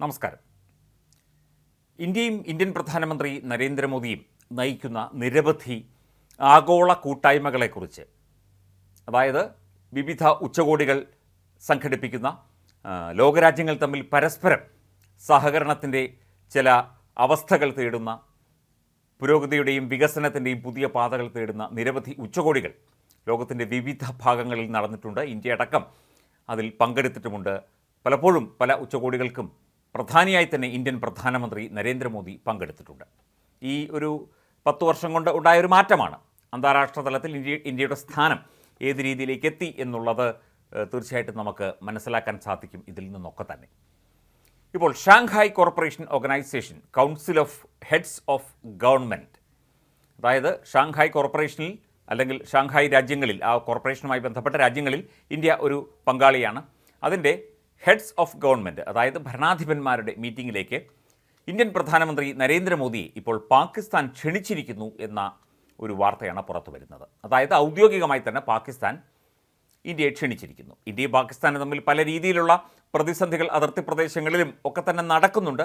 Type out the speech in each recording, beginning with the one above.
നമസ്കാരം. ഇന്ത്യയും ഇന്ത്യൻ പ്രധാനമന്ത്രി നരേന്ദ്രമോദിയും നയിക്കുന്ന നിരവധി ആഗോള കൂട്ടായ്മകളെക്കുറിച്ച് അതായത് വിവിധ ഉച്ചകോടികൾ സംഘടിപ്പിക്കുന്ന ലോകരാജ്യങ്ങൾ തമ്മിൽ പരസ്പരം സഹകരണത്തിന്റെ ചില അവസ്ഥകൾ തേടുന്ന പുരോഗതിയുടെയും വികസനത്തിന്റെയും പുതിയ പാതകൾ തേടുന്ന നിരവധി ഉച്ചകോടികൾ ലോകത്തിന്റെ വിവിധ ഭാഗങ്ങളിൽ നടന്നിട്ടുണ്ട്. ഇന്ത്യ അടക്കം അതിൽ പങ്കെടുത്തിട്ടുമുണ്ട്. പലപ്പോഴും പല ഉച്ചകോടികൾക്കും പ്രധാനിയായി തന്നെ ഇന്ത്യൻ പ്രധാനമന്ത്രി നരേന്ദ്രമോദി പങ്കെടുത്തിട്ടുണ്ട്. ഈ ഒരു പത്ത് വർഷം കൊണ്ട് ഉണ്ടായ ഒരു മാറ്റമാണ്. അന്താരാഷ്ട്ര തലത്തിൽ ഇന്ത്യ ഇന്ത്യയുടെ സ്ഥാനം ഏത് രീതിയിലേക്ക് എത്തി എന്നുള്ളത് തീർച്ചയായിട്ടും നമുക്ക് മനസ്സിലാക്കാൻ സാധിക്കും ഇതിൽ നിന്നൊക്കെ തന്നെ. ഇപ്പോൾ Shanghai corporation organisation council of heads of government അതായത് ഷാങ്ഹായ് കോർപ്പറേഷനിൽ അല്ലെങ്കിൽ ഷാങ്ഹായ് രാജ്യങ്ങളിൽ ആ കോർപ്പറേഷനുമായി ബന്ധപ്പെട്ട രാജ്യങ്ങളിൽ ഇന്ത്യ ഒരു പങ്കാളിയാണ്. അതിന്റെ ഹെഡ്സ് ഓഫ് ഗവൺമെന്റ് അതായത് ഭരണാധിപന്മാരുടെ മീറ്റിങ്ങിലേക്ക് ഇന്ത്യൻ പ്രധാനമന്ത്രി നരേന്ദ്രമോദിയെ ഇപ്പോൾ പാകിസ്ഥാൻ ക്ഷണിച്ചിരിക്കുന്നു എന്ന ഒരു വാർത്തയാണ് പുറത്തു വരുന്നത്. അതായത് ഔദ്യോഗികമായി തന്നെ പാകിസ്ഥാൻ ഇന്ത്യയെ ക്ഷണിച്ചിരിക്കുന്നു. ഇന്ത്യയും പാകിസ്ഥാനും തമ്മിൽ പല രീതിയിലുള്ള പ്രതിസന്ധികൾ അതിർത്തി പ്രദേശങ്ങളിലും ഒക്കെ തന്നെ നടക്കുന്നുണ്ട്.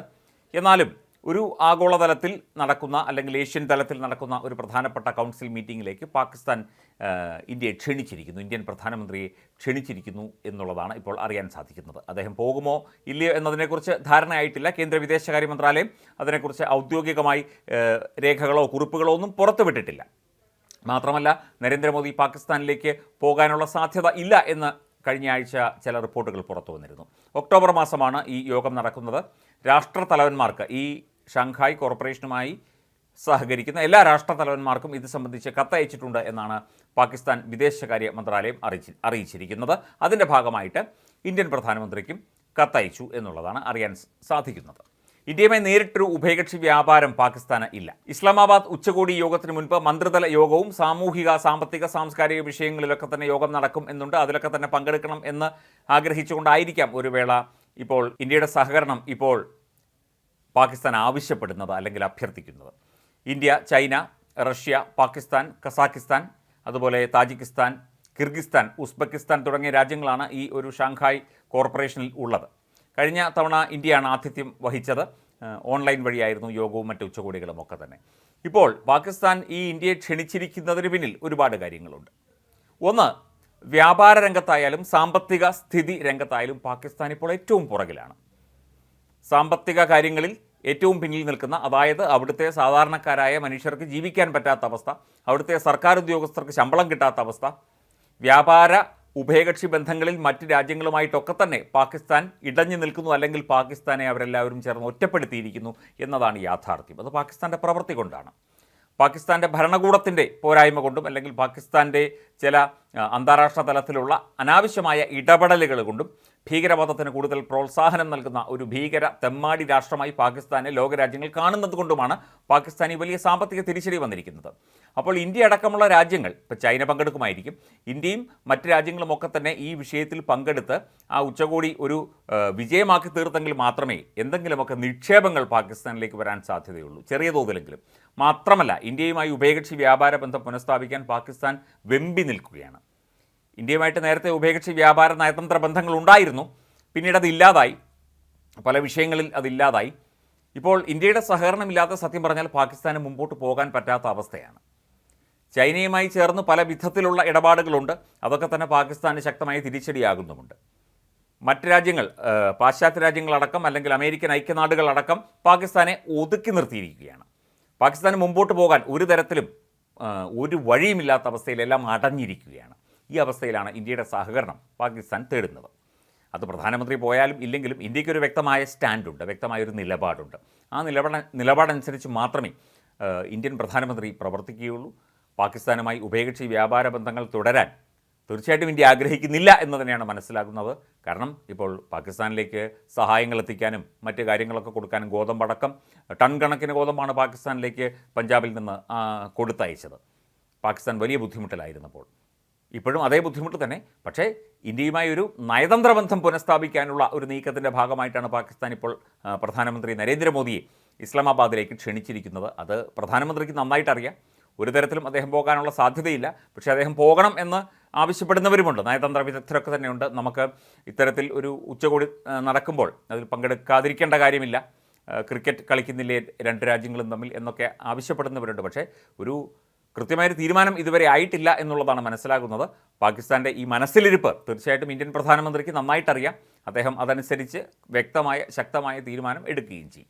എന്നാലും ഒരു ആഗോളതലത്തിൽ നടക്കുന്ന അല്ലെങ്കിൽ ഏഷ്യൻ തലത്തിൽ നടക്കുന്ന ഒരു പ്രധാനപ്പെട്ട കൗൺസിൽ മീറ്റിങ്ങിലേക്ക് പാകിസ്ഥാൻ ഇന്ത്യയെ ക്ഷണിച്ചിരിക്കുന്നു. ഇന്ത്യൻ പ്രധാനമന്ത്രിയെ ക്ഷണിച്ചിരിക്കുന്നു എന്നുള്ളതാണ് ഇപ്പോൾ അറിയാൻ സാധിക്കുന്നത്. അദ്ദേഹം പോകുമോ ഇല്ലയോ എന്നതിനെക്കുറിച്ച് ധാരണയായിട്ടില്ല. കേന്ദ്ര വിദേശകാര്യ മന്ത്രാലയം അതിനെക്കുറിച്ച് ഔദ്യോഗികമായി രേഖകളോ കുറിപ്പുകളോ ഒന്നും പുറത്തുവിട്ടിട്ടില്ല. മാത്രമല്ല നരേന്ദ്രമോദി പാകിസ്ഥാനിലേക്ക് പോകാനുള്ള സാധ്യത ഇല്ല എന്ന് കഴിഞ്ഞ ആഴ്ച ചില റിപ്പോർട്ടുകൾ പുറത്തു വന്നിരുന്നു ഒക്ടോബർ മാസമാണ് ഈ യോഗം നടക്കുന്നത്. രാഷ്ട്രതലവന്മാർക്ക് ഈ ഷാങ്ഹായ് കോർപ്പറേഷനുമായി സഹകരിക്കുന്ന എല്ലാ രാഷ്ട്രത്തലവന്മാർക്കും ഇത് സംബന്ധിച്ച് കത്തയച്ചിട്ടുണ്ട് എന്നാണ് പാകിസ്ഥാൻ വിദേശകാര്യ മന്ത്രാലയം അറിയിച്ചി അറിയിച്ചിരിക്കുന്നത്. അതിന്റെ ഭാഗമായിട്ട് ഇന്ത്യൻ പ്രധാനമന്ത്രിക്കും കത്തയച്ചു എന്നുള്ളതാണ് അറിയാൻ സാധിക്കുന്നത്. ഇന്ത്യയുമായി നേരിട്ടൊരു ഉഭയകക്ഷി വ്യാപാരം പാകിസ്ഥാന് ഇല്ല. ഇസ്ലാമാബാദ് ഉച്ചകോടി യോഗത്തിന് മുൻപ് മന്ത്രിതല യോഗവും സാമൂഹിക സാമ്പത്തിക സാംസ്കാരിക വിഷയങ്ങളിലൊക്കെ തന്നെ യോഗം നടക്കും എന്നുണ്ട്. അതിലൊക്കെ തന്നെ പങ്കെടുക്കണം എന്ന് ആഗ്രഹിച്ചുകൊണ്ടായിരിക്കാം ഒരു വേള ഇപ്പോൾ ഇന്ത്യയുടെ സഹകരണം ഇപ്പോൾ പാകിസ്ഥാൻ ആവശ്യപ്പെടുന്നത് അല്ലെങ്കിൽ അഭ്യർത്ഥിക്കുന്നത്. India China Russia Pakistan Kazakhstan അതുപോലെ താജിക്കിസ്ഥാൻ കിർഗിസ്ഥാൻ ഉസ്ബെക്കിസ്ഥാൻ തുടങ്ങിയ രാജ്യങ്ങളാണ് ഈ ഒരു ഷാങ്ഹായ് കോർപ്പറേഷനിൽ ഉള്ളത്. കഴിഞ്ഞ തവണ ഇന്ത്യയാണ് ആതിഥ്യം വഹിച്ചത്. ഓൺലൈൻ വഴിയായിരുന്നു യോഗവും മറ്റ് ഉച്ചകോടികളും ഒക്കെ തന്നെ. ഇപ്പോൾ പാകിസ്ഥാൻ ഈ ഇന്ത്യയെ ക്ഷണിച്ചിരിക്കുന്നതിന് പിന്നിൽ ഒരുപാട് കാര്യങ്ങളുണ്ട്. ഒന്ന് വ്യാപാര രംഗത്തായാലും സാമ്പത്തിക സ്ഥിതി രംഗത്തായാലും പാകിസ്ഥാൻ ഇപ്പോൾ ഏറ്റവും പുറകിലാണ്. സാമ്പത്തിക കാര്യങ്ങളിൽ ഏറ്റവും പിന്നിൽ നിൽക്കുന്ന അതായത് അവിടുത്തെ സാധാരണക്കാരായ മനുഷ്യർക്ക് ജീവിക്കാൻ പറ്റാത്ത അവസ്ഥ അവിടുത്തെ സർക്കാർ ഉദ്യോഗസ്ഥർക്ക് ശമ്പളം കിട്ടാത്ത അവസ്ഥ വ്യാപാര ഉഭയകക്ഷി ബന്ധങ്ങളിൽ മറ്റ് രാജ്യങ്ങളുമായിട്ടൊക്കെ തന്നെ പാകിസ്ഥാൻ ഇടഞ്ഞു നിൽക്കുന്നു അല്ലെങ്കിൽ പാകിസ്ഥാനെ അവരെല്ലാവരും ചേർന്ന് ഒറ്റപ്പെടുത്തിയിരിക്കുന്നു എന്നതാണ് യാഥാർത്ഥ്യം. അത് പാകിസ്ഥാന്റെ പ്രവൃത്തി കൊണ്ടാണ്. പാകിസ്ഥാന്റെ ഭരണകൂടത്തിന്റെ പോരായ്മ കൊണ്ടും അല്ലെങ്കിൽ പാകിസ്ഥാന്റെ ചില അന്താരാഷ്ട്ര തലത്തിലുള്ള അനാവശ്യമായ ഇടപെടലുകൾ കൊണ്ടും ഭീകരവാദത്തിന് കൂടുതൽ പ്രോത്സാഹനം നൽകുന്ന ഒരു ഭീകര തെമ്മാടി രാഷ്ട്രമായി പാകിസ്ഥാനെ ലോകരാജ്യങ്ങൾ കാണുന്നത് കൊണ്ടുമാണ് പാകിസ്ഥാനി വലിയ സാമ്പത്തിക തിരിച്ചടി വന്നിരിക്കുന്നത്. അപ്പോൾ ഇന്ത്യ അടക്കമുള്ള രാജ്യങ്ങൾ ഇപ്പോൾ ചൈന പങ്കെടുക്കുമായിരിക്കും. ഇന്ത്യയും മറ്റ് രാജ്യങ്ങളും ഒക്കെ തന്നെ ഈ വിഷയത്തിൽ പങ്കെടുത്ത് ആ ഉച്ചകോടി ഒരു വിജയമാക്കി തീർത്തെങ്കിൽ മാത്രമേ എന്തെങ്കിലുമൊക്കെ നിക്ഷേപങ്ങൾ പാകിസ്ഥാനിലേക്ക് വരാൻ സാധ്യതയുള്ളൂ. ചെറിയ തോതിലെങ്കിലും. മാത്രമല്ല ഇന്ത്യയുമായി ഉഭയകക്ഷി വ്യാപാര ബന്ധം പുനഃസ്ഥാപിക്കാൻ പാകിസ്ഥാൻ വെമ്പി നിൽക്കുകയാണ്. ഇന്ത്യയുമായിട്ട് നേരത്തെ ഉഭയകക്ഷി വ്യാപാര നയതന്ത്ര ബന്ധങ്ങൾ ഉണ്ടായിരുന്നു. പിന്നീട് അത് ഇല്ലാതായി. പല വിഷയങ്ങളിൽ അതില്ലാതായി ഇപ്പോൾ ഇന്ത്യയുടെ സഹകരണമില്ലാത്ത സത്യം പറഞ്ഞാൽ പാകിസ്ഥാന് മുമ്പോട്ട് പോകാൻ പറ്റാത്ത അവസ്ഥയാണ്. ചൈനയുമായി ചേർന്ന് പല വിധത്തിലുള്ള ഇടപാടുകളുണ്ട്. അതൊക്കെ തന്നെ പാകിസ്ഥാന് ശക്തമായ തിരിച്ചടിയാകുന്നുമുണ്ട്. മറ്റ് രാജ്യങ്ങൾ പാശ്ചാത്യ രാജ്യങ്ങളടക്കം അല്ലെങ്കിൽ അമേരിക്കൻ ഐക്യനാടുകളടക്കം പാകിസ്ഥാനെ ഒതുക്കി നിർത്തിയിരിക്കുകയാണ്. പാകിസ്ഥാന് മുമ്പോട്ട് പോകാൻ ഒരു തരത്തിലും ഒരു വഴിയുമില്ലാത്ത അവസ്ഥയിലെല്ലാം അടഞ്ഞിരിക്കുകയാണ്. ഈ അവസ്ഥയിലാണ് ഇന്ത്യയുടെ സഹകരണം പാകിസ്ഥാൻ തേടുന്നത്. അത് പ്രധാനമന്ത്രി പോയാലും ഇല്ലെങ്കിലും ഇന്ത്യക്കൊരു വ്യക്തമായ സ്റ്റാൻഡുണ്ട് വ്യക്തമായൊരു നിലപാടുണ്ട്. ആ നിലപാട് നിലപാടനുസരിച്ച് മാത്രമേ ഇന്ത്യൻ പ്രധാനമന്ത്രി പ്രവർത്തിക്കുകയുള്ളൂ. പാകിസ്ഥാനുമായി ഉഭയകക്ഷി വ്യാപാര ബന്ധങ്ങൾ തുടരാൻ തീർച്ചയായിട്ടും ഇന്ത്യ ആഗ്രഹിക്കുന്നില്ല എന്ന് തന്നെയാണ് മനസ്സിലാക്കുന്നത് കാരണം ഇപ്പോൾ പാകിസ്ഥാനിലേക്ക് സഹായങ്ങൾ എത്തിക്കാനും മറ്റ് കാര്യങ്ങളൊക്കെ കൊടുക്കാനും ഗോതമ്പടക്കം ടൺ കണക്കിന് ഗോതമ്പാണ് പാകിസ്ഥാനിലേക്ക് പഞ്ചാബിൽ നിന്ന് കൊടുത്തയച്ചത്. പാകിസ്ഥാൻ വലിയ ബുദ്ധിമുട്ടിലായിരുന്നപ്പോൾ. ഇപ്പോഴും അതേ ബുദ്ധിമുട്ട് തന്നെ. പക്ഷേ ഇന്ത്യയുമായി ഒരു നയതന്ത്ര ബന്ധം പുനഃസ്ഥാപിക്കാനുള്ള ഒരു നീക്കത്തിന്റെ ഭാഗമായിട്ടാണ് പാകിസ്ഥാൻ ഇപ്പോൾ പ്രധാനമന്ത്രി നരേന്ദ്രമോദിയെ ഇസ്ലാമാബാദിലേക്ക് ക്ഷണിച്ചിരിക്കുന്നത്. അത് പ്രധാനമന്ത്രിക്ക് നന്നായിട്ട് അറിയാം ഒരു തരത്തിലും അദ്ദേഹം പോകാനുള്ള സാധ്യതയില്ല. പക്ഷേ അദ്ദേഹം പോകണം എന്ന് ആവശ്യപ്പെടുന്നവരുമുണ്ട്. നയതന്ത്ര വിദഗ്ധരൊക്കെ തന്നെയുണ്ട്. നമുക്ക് ഇത്തരത്തിൽ ഒരു ഉച്ചകോടി നടക്കുമ്പോൾ അതിൽ പങ്കെടുക്കാതിരിക്കേണ്ട കാര്യമില്ല. ക്രിക്കറ്റ് കളിക്കുന്നില്ലേ രണ്ട് രാജ്യങ്ങളും തമ്മിൽ എന്നൊക്കെ ആവശ്യപ്പെടുന്നവരുണ്ട്. പക്ഷേ ഒരു കൃത്യമായൊരു തീരുമാനം ഇതുവരെ ആയിട്ടില്ല എന്നുള്ളതാണ് മനസ്സിലാകുന്നത്. പാകിസ്ഥാന്റെ ഈ മനസ്സിലിരിപ്പ് തീർച്ചയായിട്ടും ഇന്ത്യൻ പ്രധാനമന്ത്രിക്ക് നന്നായിട്ടറിയാം. അദ്ദേഹം അതനുസരിച്ച് വ്യക്തമായ ശക്തമായ തീരുമാനം എടുക്കുകയും ചെയ്യും.